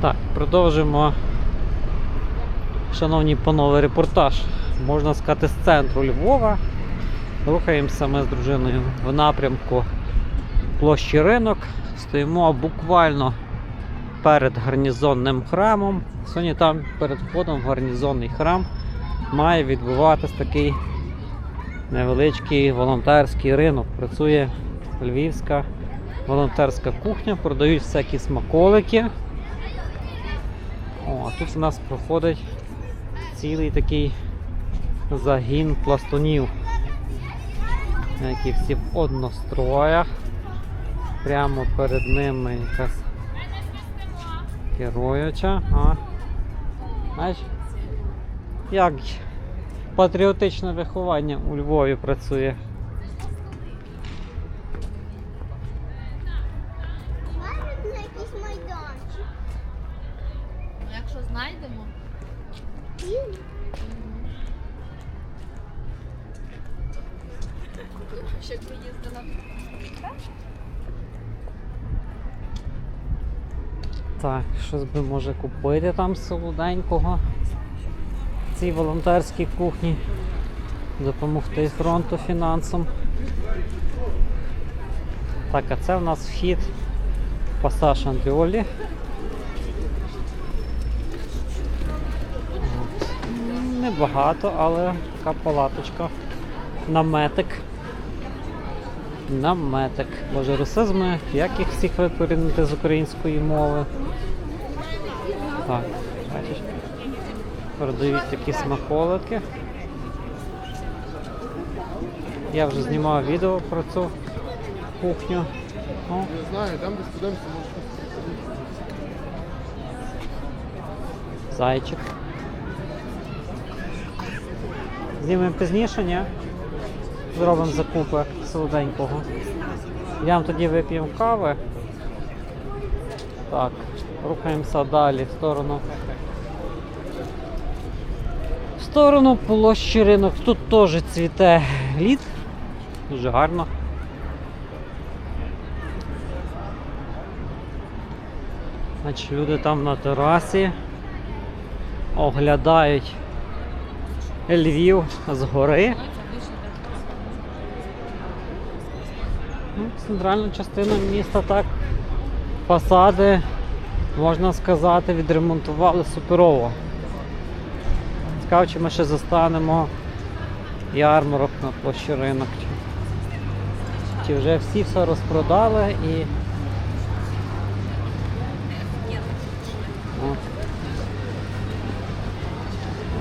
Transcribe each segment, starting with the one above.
Так, продовжимо, шановні панове, репортаж. Можна сказати, з центру Львова. Рухаємося ми з дружиною в напрямку площі ринок. Стоїмо буквально перед гарнізонним храмом. Сьогодні там перед входом в гарнізонний храм має відбуватись такий невеличкий волонтерський ринок. Працює львівська волонтерська кухня, продають всякі смаколики. А тут у нас проходить цілий такий загін пластунів, які всі в одностроях. Прямо перед ними якась керуюча. А, знаєш, як патріотичне виховання у Львові працює. Так, щось би може купити там солоденького в цій волонтерській кухні. Допомогти фронту фінансом. Так, а це в нас вхід в пасаж Андріолі. Небагато, але така палаточка. Наметик. Наметик. Боже, русизми, як їх всіх викорінити з української мови. Так, бачиш. Продають такі смаколики. Я вже знімав відео про цю кухню. О, Не знаю, там десь подивимося, може. зайчик. Знімемо пізніше, ні? Зробимо закупи солоденького. Йдемо тоді вип'ємо кави. Так, рухаємося далі в сторону. В сторону площі ринок. Тут теж цвіте лід. Дуже гарно. Значить, люди там на терасі оглядають Львів згори. Центральна частина міста так. Фасади, можна сказати, відремонтували суперово. Цікаво, чи ми ще застанемо ярмарок на площі ринок. Чи, вже всі все розпродали і.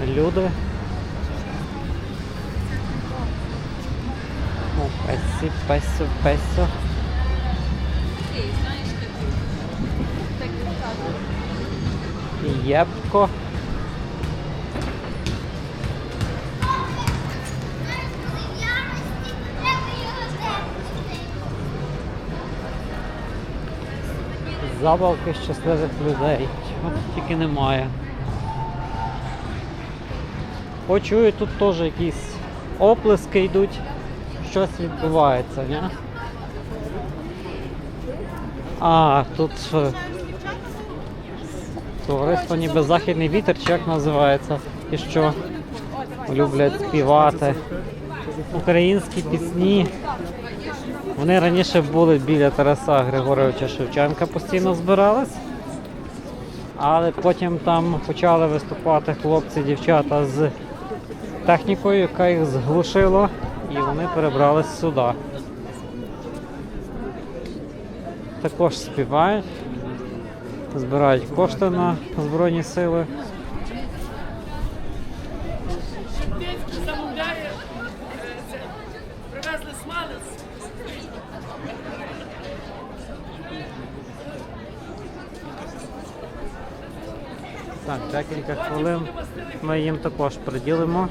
Люди. Песі, песо, песо. Єпко. Забавки щасливих людей. Чого тільки немає. Почую, тут теж якісь оплески йдуть. Щось відбувається, ні? А, тут е, товариство ніби західний вітер, чи як називається, і що люблять співати українські пісні. Вони раніше були біля Тараса Григоровича Шевченка, постійно збирались. Але потім там почали виступати хлопці, дівчата з технікою, яка їх зглушила, і вони перебрались сюди. Також співають, збирають кошти на Збройні сили. Так, декілька хвилин ми їм також приділимо.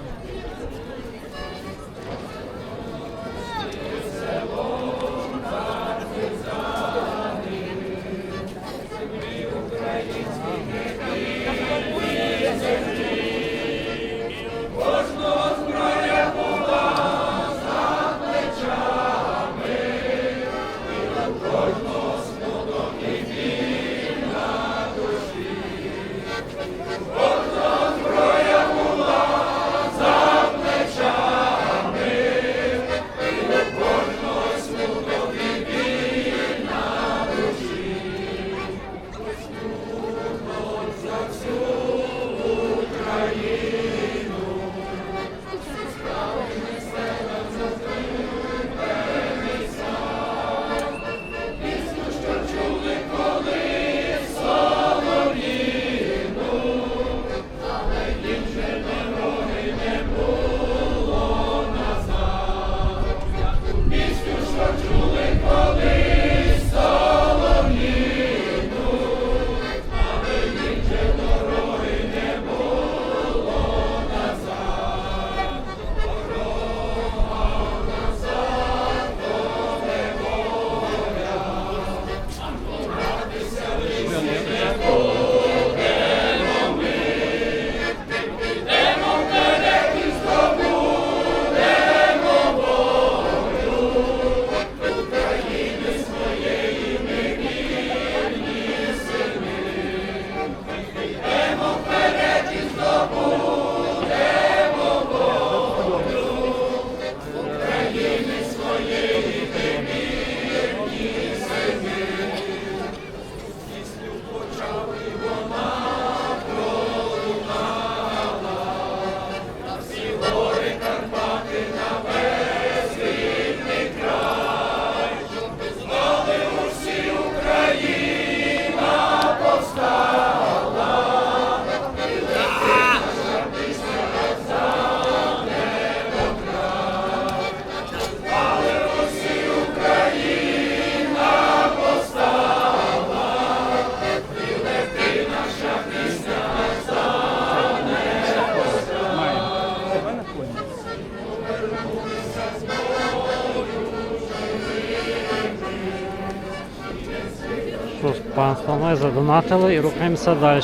Панство. Ми задонатили і рухаємося далі.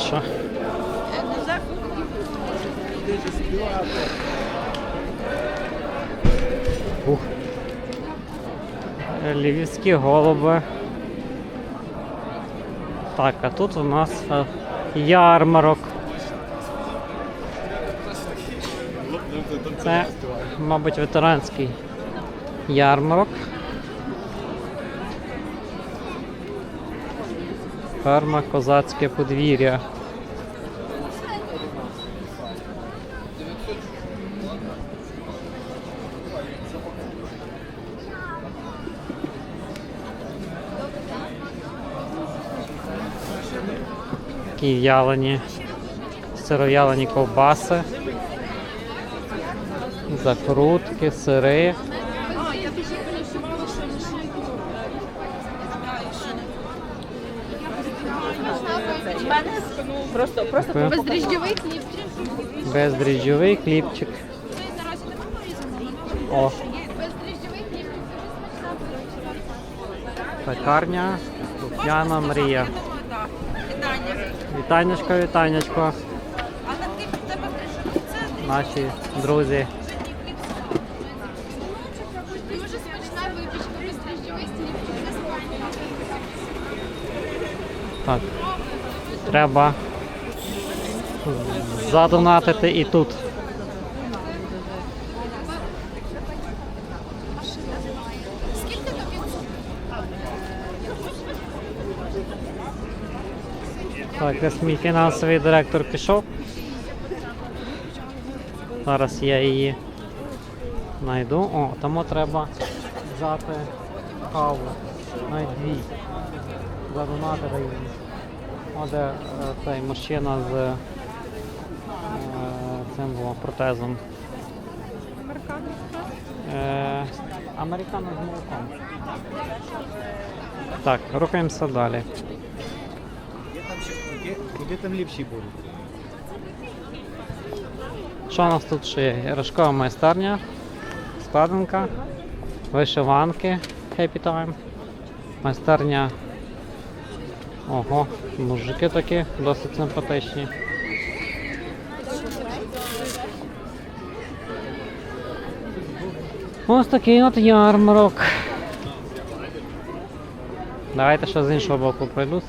Ух. Львівські голуби. Так, а тут у нас е, ярмарок. Це, мабуть, ветеранський ярмарок. Ферма козацьке подвір'я. Такі в'ялені, сиров'ялені ковбаси, закрутки, сири. Просто, бездріжджовий хліб. Бездріжджовий хлібчик. О, пекарня, Лук'яна Мрія. Вітаннячко, вітаннячко. Наші друзі. Так. Треба задонатити і тут. Так, десь мій фінансовий директор пішов. Зараз я її знайду. О, тому треба взяти каву. Навіть дві. Задонатити її. О, де цей мужчина з цим во, протезом. Е, Американо з молоком. Так, рухаємося далі. Куди там ліпші будуть? Що у нас тут ще є? Рожкова майстерня, складинка, вишиванки Happy Time, майстерня. Ого, мужики такі досить симпатичні. Ось такий от ярмарок. Давайте ще з іншого боку пройдусь.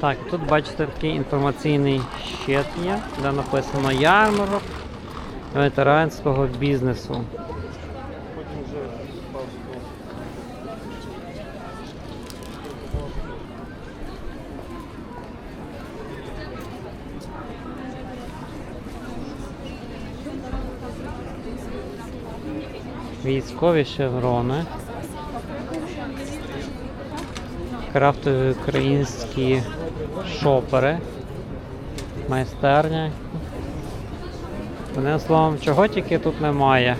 Так, тут бачите такий інформаційний щит є, де написано ярмарок ветеранського бізнесу. Військові шеврони. Крафтові українські шопери. Майстерня. Одним словом, чого тільки тут немає.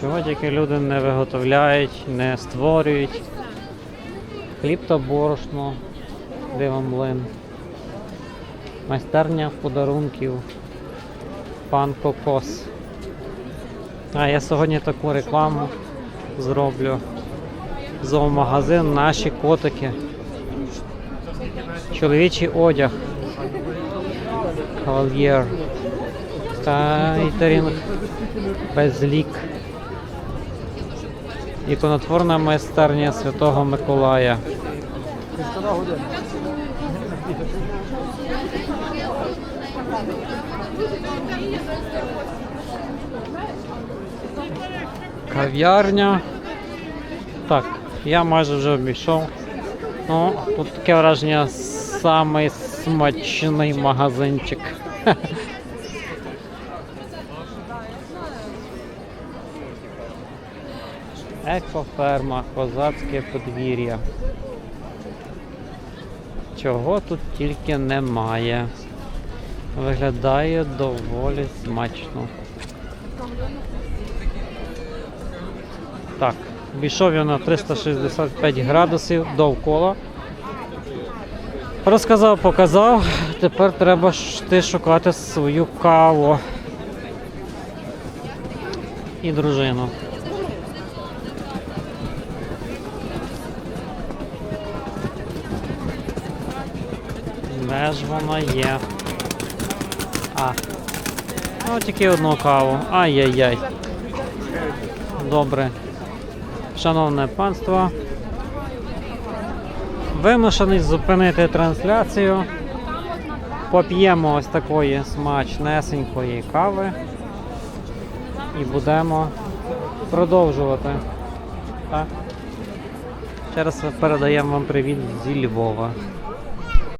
Чого тільки люди не виготовляють, не створюють. Хліб та борошно, дивомлин. Майстерня подарунків. Пан Кокос. А я сьогодні таку рекламу зроблю. Зоомагазин наші котики. Чоловічий одяг. Кавальєр. Кайтерінг. Безлік. Іконотворна майстерня Святого Миколая. Кав'ярня. Так, я майже вже обійшов. Ну, тут таке враження самий смачний магазинчик. Екоферма, козацьке подвір'я. Чого тут тільки немає. Виглядає доволі смачно. Так, обійшов я на 365 градусів довкола. Розказав, показав, тепер треба йти шукати свою каву і дружину. Де ж вона є? А, ну тільки одну каву. Ай-яй-яй. Добре. Шановне панство. Вимушений зупинити трансляцію. Поп'ємо ось такої смачнесенької кави. І будемо продовжувати. Так. Ще передаємо вам привіт зі Львова.